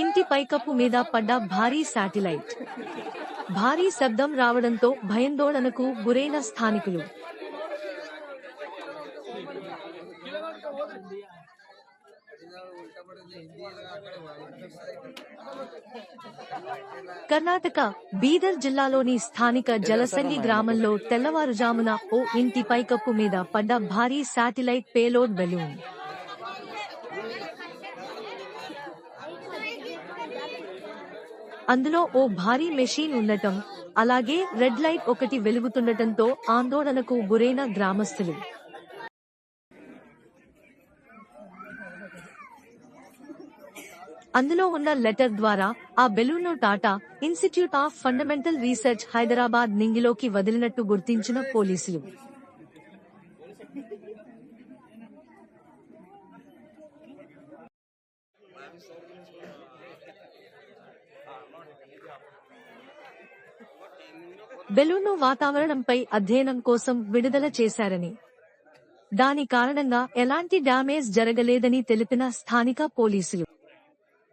ఇంటి పైకప్పు మీద పడ్డ భారీ శాటిలైట్. భారీ శబ్దం రావడంతో భయాందోళనకు గురైన స్థానికులు. కర్ణాటక బీదర్ జిల్లాలోని స్థానిక జలసంగి గ్రామంలో తెల్లవారుజామున ఓ ఇంటి పైకప్పు మీద పడ్డ భారీ శాటిలైట్ పేలోడ్ బెలూన్. అందులో ఓ భారీ మెషిన్ ఉండటం అలాగే రెడ్ లైట్ ఒకటి వెలుగుతుండటంతో ఆందోళనకు గురైన గ్రామస్తులు. అందులో ఉన్న లెటర్ ద్వారా ఆ బెలూన్ను Tata institute of fundamental research Hyderabad నింగిలోకి వదిలినట్టు గుర్తించిన పోలీసులు. బెలూను వాతావరణంపై అధ్యయనం కోసం విడుదల చేశారని. దాని కారణంగా ఎలాంటి డ్యామేజ్ జరగలేదని తెలిపిన స్థానిక పోలీసులు.